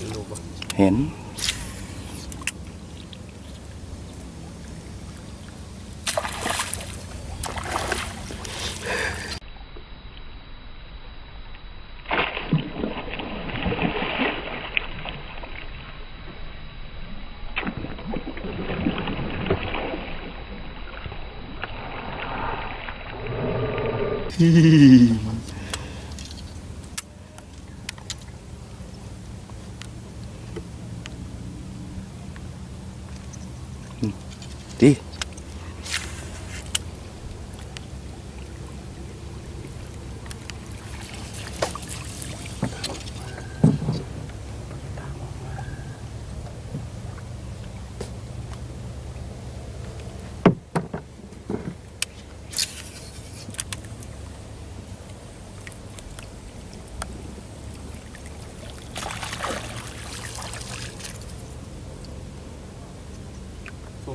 ห็นรูปบ่เห็นดิ ซุ่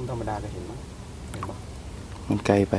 มธรรมดาจะเห็นมั้งเห็นปะมันไกลไป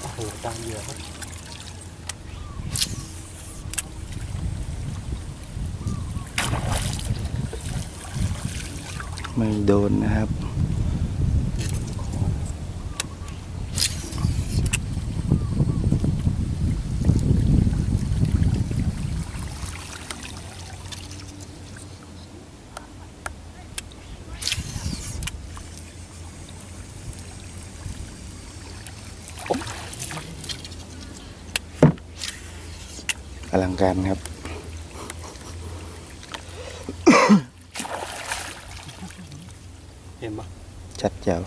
โอ้โหตามเหยื่อครับไม่โดนนะครับ อลังการครับเห็นบ่ชัดเจ๋ว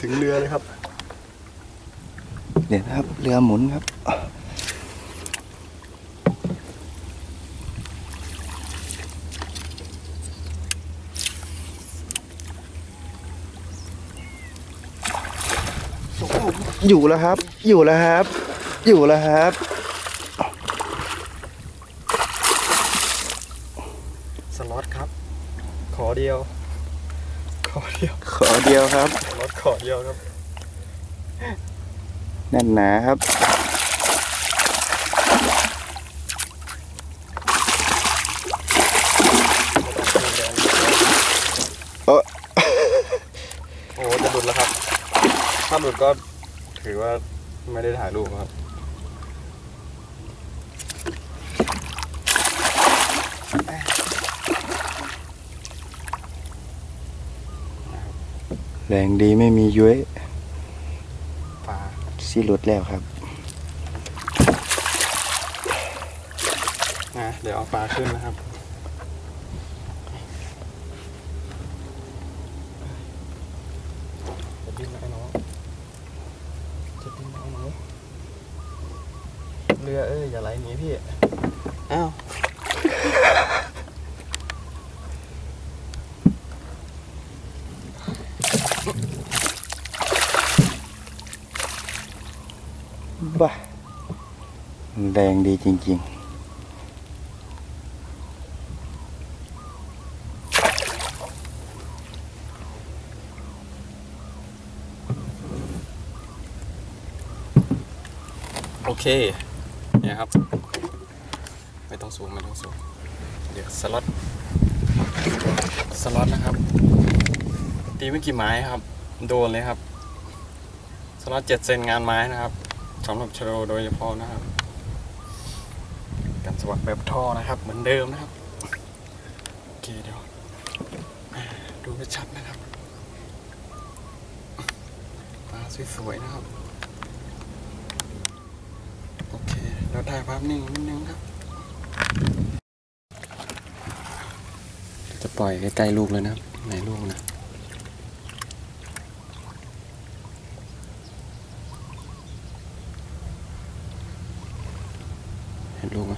ถึงเรือเลยครับ เดี๋ยวนะครับ เรือหมุนครับอยู่แล้วครับ อยู่แล้วครับ อยู่แล้วครับ สล็อตครับ ขอเดียว ขอเดียวขอเดียวครับสล็อตขอเดียวครับแน่นหนาครับเอ้อโอ้โหจะหลุดแล้วครับ ถ้าหลุดก็ถือว่าไม่ได้ถ่ายรูปครับ แรงดีไม่มีย้วยปลาสิหลุดแล้วครับนะเดี๋ยวเอาปลาขึ้นนะครับจะดิ้นไหมน้องจะดิ้นไหมน้องเรือเอ้ยอย่าไหลหนีพี่ อ้าว บ้าแรงดีจริงโอเค เนี่ยครับ ไม่ต้องสูง ไม่ต้องสูง เดี๋ยวสล็อต สล็อตนะครับ ตีไม่กี่ไม้ครับ โดนเลยครับ สล็อตเจ็ดเซนงานไม้นะครับ สำหรับชโดโดยเฉพาะนะครับการสวัสดแบบท่อนะครับ เหมือนเดิมนะครับโอเคเดี๋ยวดูให้ชัดนะครับปลาสวยๆนะครับโอเคเราได้ภาพนิ่งนิดนึงครับ จะปล่อยใกล้ๆลูกเลยนะครับไหนลูกนะ เห็นลูกไหม